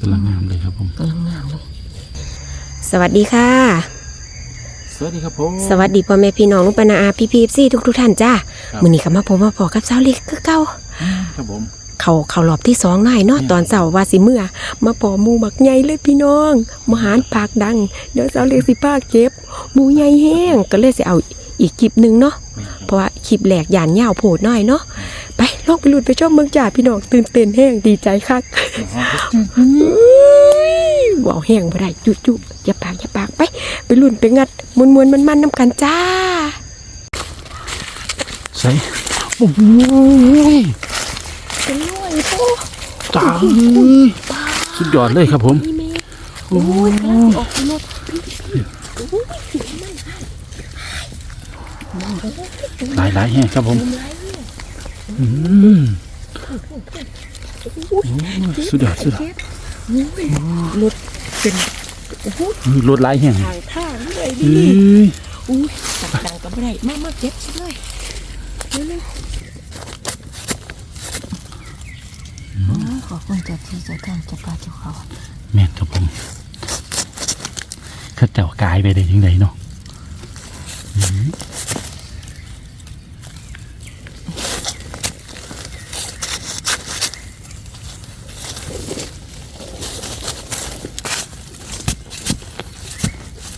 กำลังงามเลยครับผมกำลังงามเลย สวัสดีค่ะ สวัสดีครับผมสวัสดีพ่อแม่พี่น้องลุงปานาอาพี่พีซีทุกทุกๆท่านจ้าครับมื้อนี้ก็มาพบมาพอกับสาวเล็กคือเก่าครับผมเขาเขารอบที่สองหน่อยเนาะตอนเสาร์ว่าสิเมื่อ มาปอหมูบักใหญ่เลยพี่น้องมหารปากดัง เดี๋ยวสาวเล็กสิพาเก็บหมูใหญ่แห้งก็เลยสิเอาอีกคลิปหนึงเนาะแม่นเพราะว่าคลิปแหลกยานยาวโผดหน่อยเนาะ ไปลองไปลุ้นไปชมเมืองจ่าพี่น้องตื่นเต้นแห้งดีใจคักว้าวแห้งบ่ได้จุจุอย่าปากอย่าปากไป ไปลุ้นไปงัดมวนมวนมันมันๆน้ำกันจ้าใส่โอ้โหเป็นร้อยโอ้ตายสุดยอดเลยครับผมนี่แม่โอ้โอ้ยกำลังสิออกไปรถพี่หลายหลายแห่งครับผมอืมโอ้ย สุดยอดสุดยอดรถเป็นโอ้โหอุ้ยรถหลายแห่งทางท่างเลยเอ้ดิยอุ้ยตักดังก็ไม่ได้มามาเก็บเลยเร็วๆขอบคุณเจ้าที่เจ้าทางเจ้าป่าเจ้าเขาแม่นครับผมเข้าเจ้ากายไปได้ยังไงเนาะอืม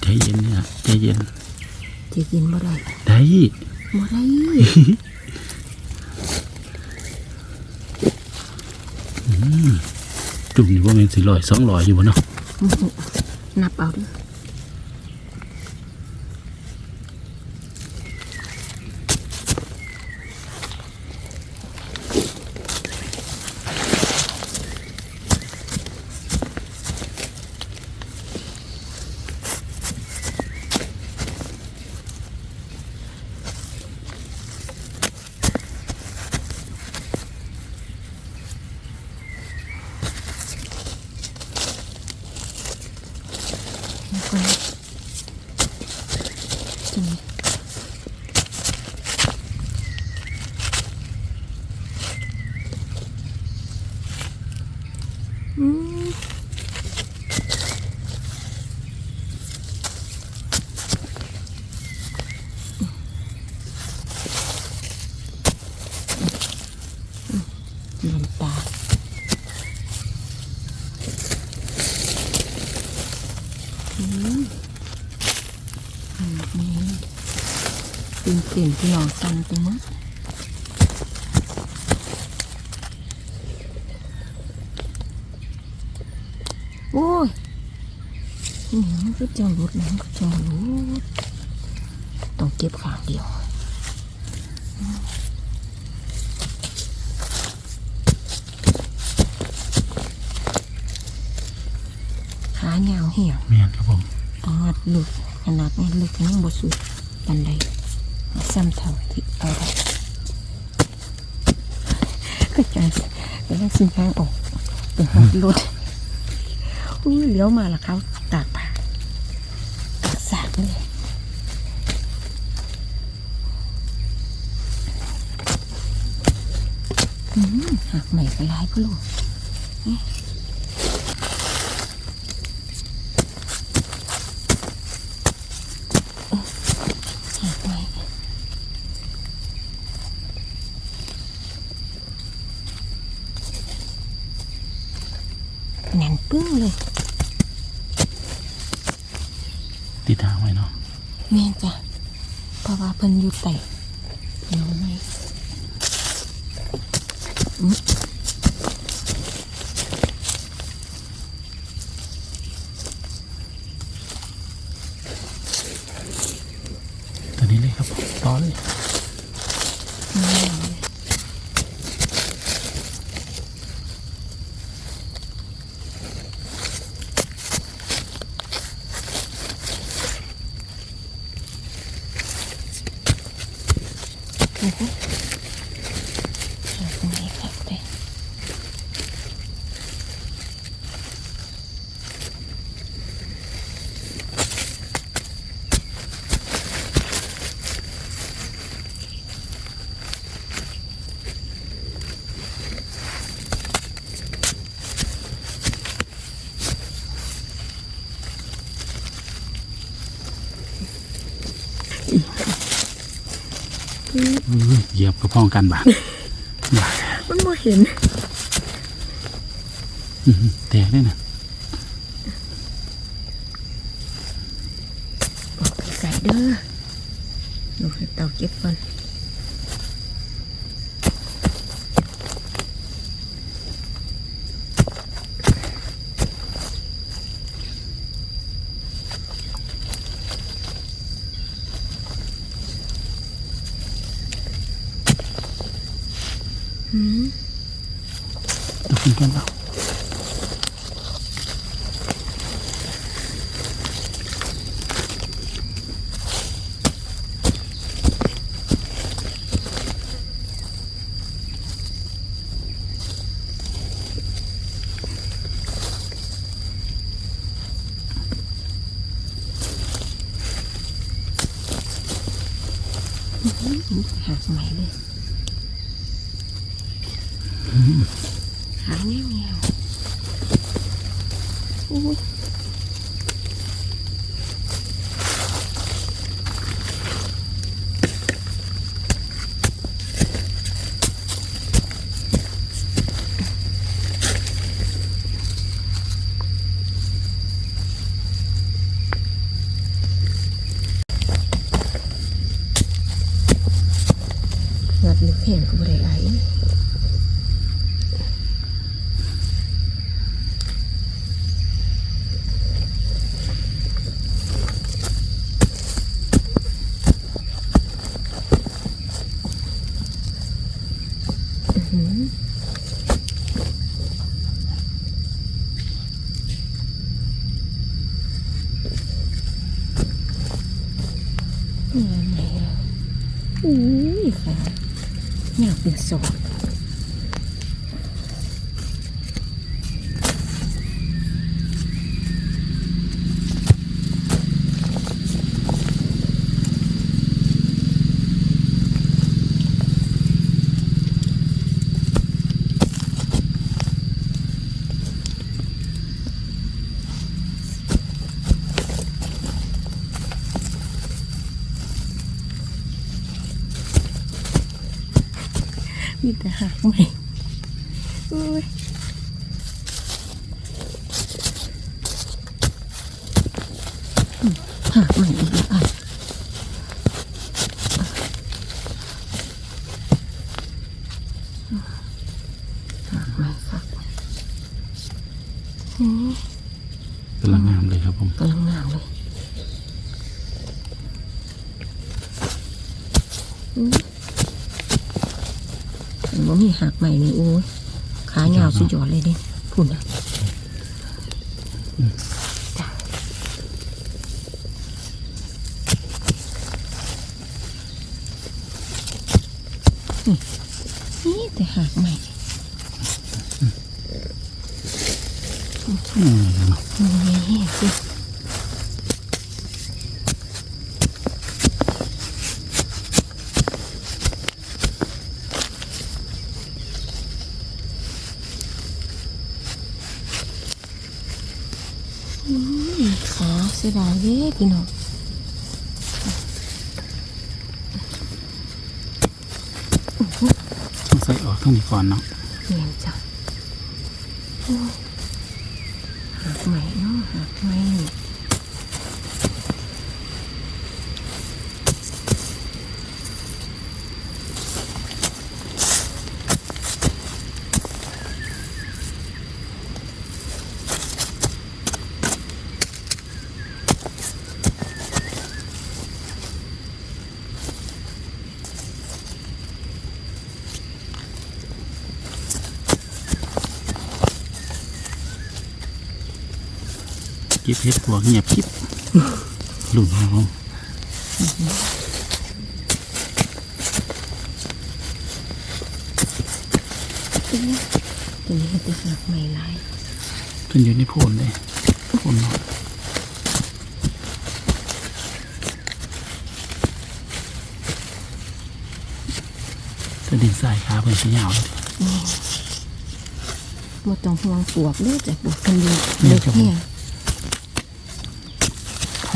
ใจเย็นเนี่ยใจเย็น จะ กินบ่ได้ได้บ่ได้จุ่มนี่ว่ามันสี่ร้อยสองร้อยอยู่บ่เนาะนับเอาดิแล้วก็จะมีอืมเลียนตา ตื่นเต้น พี่น้องสั่นไปหมดโอ้ยนี่มันก็จังรุดนะมันก็จังรุดต้องเก็บขางเดียวขาเหงาเหี่ยวแม่นครับผมปอดลึกขนาดนี้ลึกยังบ่สุดปันใด ซ้ำเท่าที่เอาได้ก็ใจแต่ละสิ่งทางออกไปหารถอุ้ยเลี้ยวมาล้วเขาตากผ้าตากสากเลยอืมหักใหม่ก็ร้ายพ่อลูก หักใหม่แน่นปึ้งเลย ติดทางไว้เนาะ แม่นจ้ะเพราะ ว่าเพิ่นอยู่ไต่เดี๋ยวไม่อื้อ ตัวนี้เลยครับผมต่อเลย ไม่เอาเลย โอ้โหหักใหม่ครับเลย เอ้ยเหยียบก ระพ้องกันบาดบาดมันบ่เห็นอื้อหือแตกเลยนะออกไกลๆเด้อดูให้เตาเก็บก่อน ตกขึ้นกันเอา หักใหม่เลยหางเงี้ยวเงี้ยวโอ้ย งัดลึกแห้งก็บ่ได้ไออื้อหือนี่ไงอะ อุ้ยค่ะอยากเป็นสอง หากใหม่โอ้ยอืมหักใหม่อีกแล้วอะหักใหม่ค่ะอืม กำลังงามเลยครับผม กำลังงามเลยอืมเห็นว่ามีหักใหม่นี่โอ้ยขายาวสุดยอดเลยเดิพุ่นอะจ้ะนี่นี่แต่หักใหม่ อืมเนี่สิขาเสียดายเด้พี่น้องใส่ออกทั้งนี้ก่อนเนาะเนียจ้ะโอ้ยหักใหม่เนาะหักใหม่ เก็บเห็ดปวกเงียบคลิปหลุดครับผมตัวนี้ก็จะหักใหม่ลายเพิ่นอยู่ในโพนเลยโพนเนาะถ้าดินทรายขาเพิ่นสิยาวเลยบ่ต้องห่วงปวกเด้อจ้ะปวกกันอยู่นี่เลิกครับ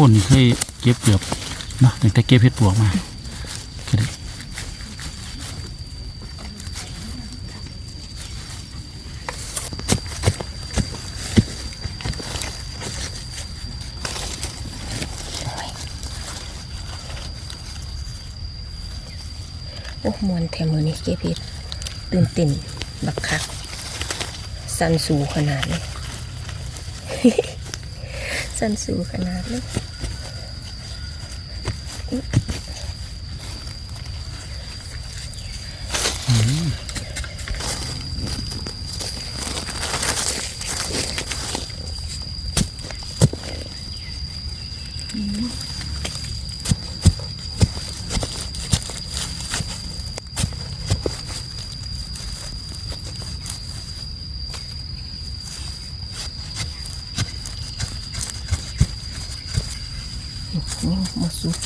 คนนี่เคยเก็บเกือบเนาะตั้งแต่เก็บเพชรปวกมาก็ได้โอ้มวนแถมมือนี้เก็บเพชรตื่นติ่นบักคัก สันสูขนาดนี้ สันสูขนาดเลย นี่มาสุด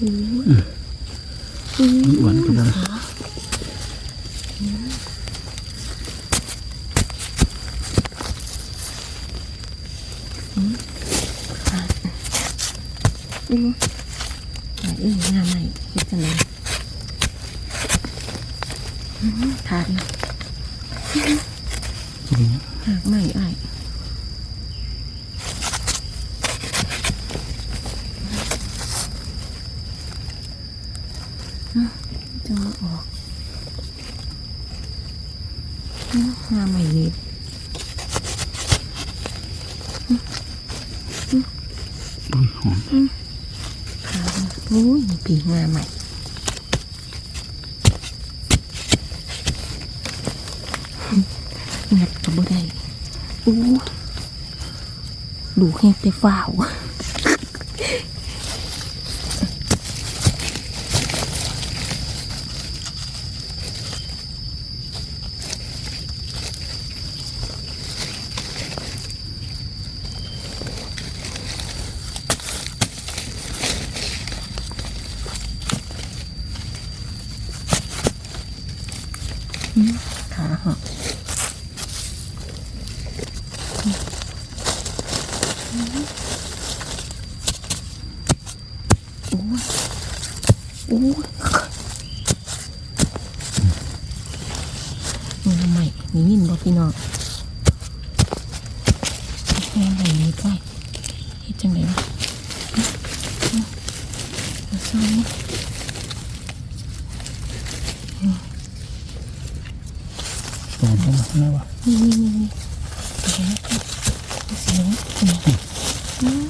อืม มีอ้วนก็บ่ อืมอะอีหน้าใหม่เฮ็ดจังไดอืมทานนะ กิ นเนี่ย หากใหม่อ้ายอืมจะมาออกอืมหน้าใหม่นี่ อุ้ยหอม ขาวนะโอ้ยมีปีกงาใหม่งัดกับบ่ได้อู้ ดูแห้งแต่ฝ้าว ขาหักโอ้ยโอ้ยมึงทำไมนี่ยินบ่พี่น้องแค่ไหนนี้ไปเฮ็ด จังไดวะเอาซ่อนนี่หอมเข้ามาข้างในวะนี่นี่นี่นี่เห็นไหมเสียงนี่อืม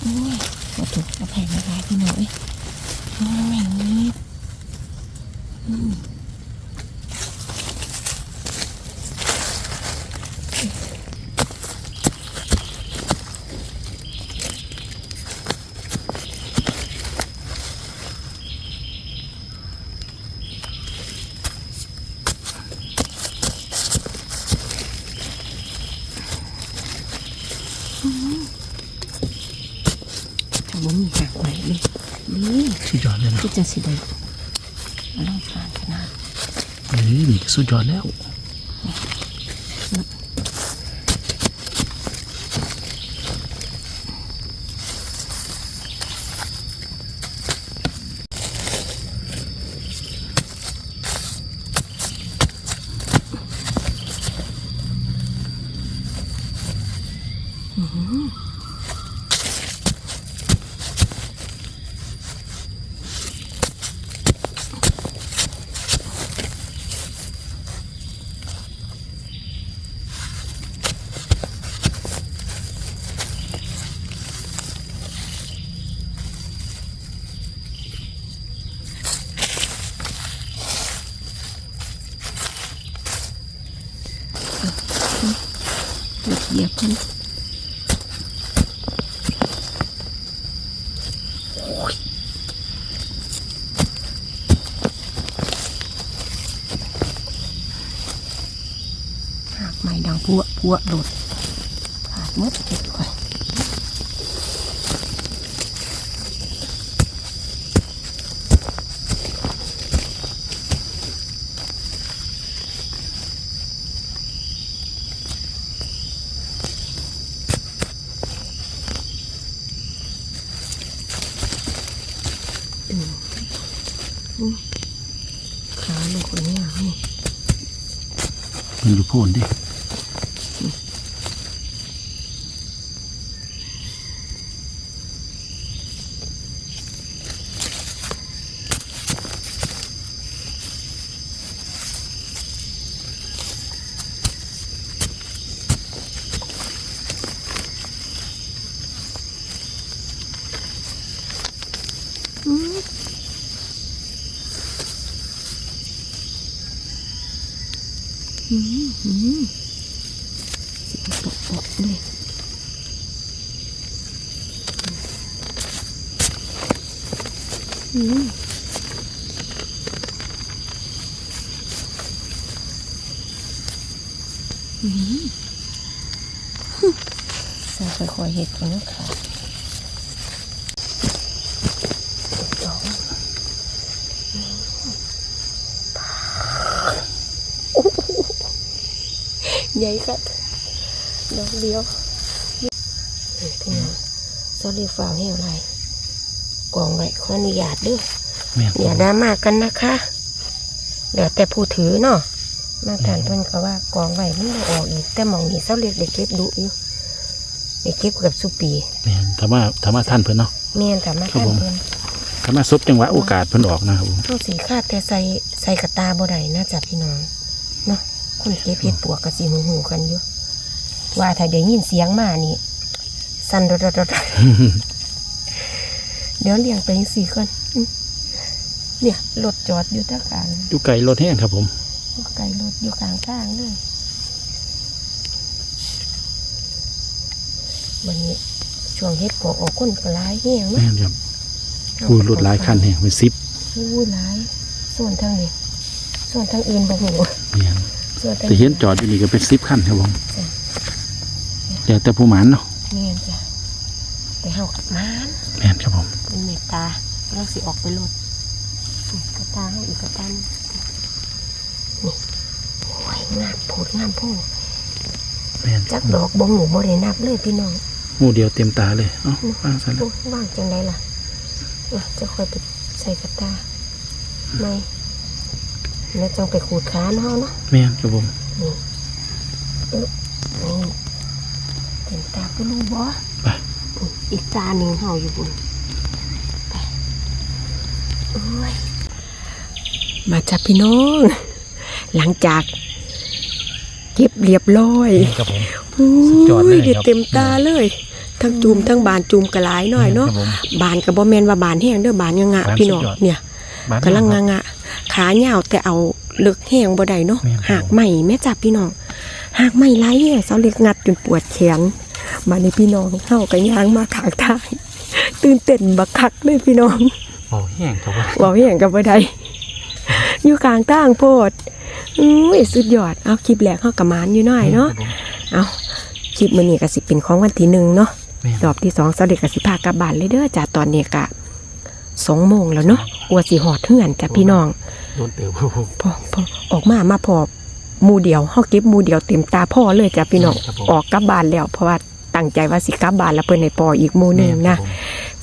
โอ้ยขอถูกอภัยนะคะพี่หน่อยโอ้ยอย่างนี้อื บ่มีหักไหนเลยนี่สุดยอดเลยนะที่จะสิได้มาลองทานขนาดเฮ้ยนี่ก็สุดยอดแล้ว วพัวโดดขาดมืดเด็ดไว้ขาลูกคนนี้นี่ มันอยู่โพนดิ อืมอืมเสียงปกเลยอืมอืมใส่ค่อยๆเห็ดกันนะคะสอง ใหญ่ครับดอกเดียวพี่น้องสลีฟาวให้อะไรกองไว้ขออนุญาตด้วยอย่าดราม่ากันนะคะเดี๋ยวแต่ผู้ถือเนาะมาทานเพิ่นก็ว่ากองไว้มันออกอีก แต่หมองนี้เสาเรียกได้เก็บดุอยู่ได้เก็บกับสุปีแม่นถ้ามาถ้ามาท่านเพิ่นเนาะแม่นแต่มาครับทานเพิ่นถามาซุบจังหวะโอกาสเพิ่นออกนะครับผมต้องสีคาดแต่ใส่ใส่กระตาบ่ได้นะจ๊ะพี่น้อง คนเก็บเห็ดปวกก็สิหูๆกันอยู่ว่าถ้าได้ยินเสียงมานี่ สั่นรดๆๆเดี๋ยวเลี้ยงไปจังซี่ก่อนอืมเนี่ยรถจอดอยู่ตะกลางอยู่ไกลรถแห้งครับผมไก่รถอยู่กลางทางเลยวันนี้ช่วงเฮ็ดปวกออกคนก็หลายแห้งแม่นครับอู้รถหลายคันแห้งเป็นสิบอู้หลายส่วนทางนี้ส่วนทางอื่นบ่ฮู้แม่นส่ วนทางแต่เห็นจอดอยู่นี่ก็เป็นสิบคันครับผมจ้ะเดี๋ยวแต่ผู้หมานเนาะแม่นจ้ะแต่เฮากับมานแม่นครับผมเป็นเมตตาเราสิออกไปรถอืมกระตาเฮาอีกกระตาหนึ่งนี่โอ้ยงามโพดงามโพดแม่นจักดอกบ่หูบ่ได้นับเลยพี่น้องหมู่เดียวเต็มตาเลยเอ้าว่างซะแล้วโอ้ยว่างจังไรล่ะอะจะคอยไปใส่กระตาไม่ แล้วจังไปขูดขาเนาะเนาะแม่นครับผมนี่เอ๊ะนี่เต็มตาก็รู้บ่ไปอืมอีกตาหนึ่งเฮาอยู่บุญไปโอ้ยมาจับพี่น้อง หลังจากเก็บเรียบร้อยแม่นครับผมโสุดยอดเลยเด็ดครับเต็มตาเลย ทั้งจูมทั้งบานจูมกระหลายหน่อยเนาะ ครับผม บานกับบ่แมนว่าบานแห้งเด้อบานยังงะบานพี่น้องสุดยอด เนี่ยบ้านกำลังครังะบงะ ขาเหยาวแต่เอาเลือกแห้งบ่ได้เนาะแม่นครับ หากใหม่แม่จับพี่น้องหากใหม่หลายแห้งเสาเล็กงัดจนปวดแขนมาในพี่น้องเฮาก็ย่างมาขางทางตื่นเต้นบักคักเลยพี่น้องโอ้แห้งครับผมเว้าแห้งกับบ่ได้ อยู่กลางทางโพดอุ้ยสุดยอด เอาคลิปแรกเฮาก็มานอยู่หน่อยเนาะครับผมเอาคลิปมื้อนี้ก็สิเป็นของวันที่หนึ่งเนาะ แม่นรอบที่สองเสาเด็กกับสิพากลับบ้านเลยเด้อจ้าตอนนี้กะสองโมงแล้วเนาะกลัวสิหอดเฮือนจ้ะพี่น้อง โดนเติบครับผมพอพอออกมามาพอหมูเดียวเฮาเก็บหมูเดียวเต็มตาพ่อเลยจ้ะพี่น้องครับผมออกกลับบ้านแล้วเพราะว่าตั้งใจว่าสิกลับบ้านแล้วเพิ่นให้ปออีกหมูหนึงนะ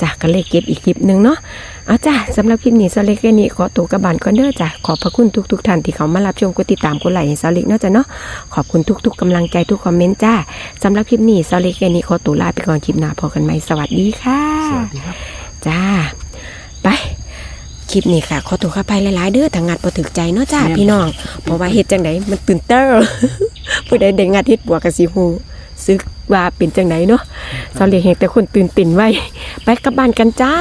จ้ะก็เลยเก็บอีกคลิปหนึงเนาะเอาจ้ะสำหรับคลิปนี้เสาเล็กแค่นี้ขอตัวกลับบ้านก่อนเด้อจ้ะขอบพระคุณทุกๆท่านที่เขามารับชมกดติดตามกดไลค์ให้เสาเล็กเนาะจ้ะเนาะขอบคุณทุกๆกำลังใจทุกคอมเมนต์จ้าสำหรับคลิปนี้เสาเล็กแค่นี้ขอตัวลาไปก่อนคลิปหน้าพบกันใหม่สวัสดีค่ะ สวัสดีครับ จ้า ไป คลิปนี้ค่ะขอตัวเข้าไปหลายๆเด้อถ้างัดบ่ถึกใจเนาะจ้าแม่นพี่น้อง เพราะว่าเฮ็ดจังไดมันตื่นเต้อผู้ใดได้งัดเฮ็ดบวกก็สิฮู้ซึกว่าเป็นจังไดเนาะเสาเลียงเห็นแต่คนตื่นติ่นไว้ ไปกลับบ้านกันจ้า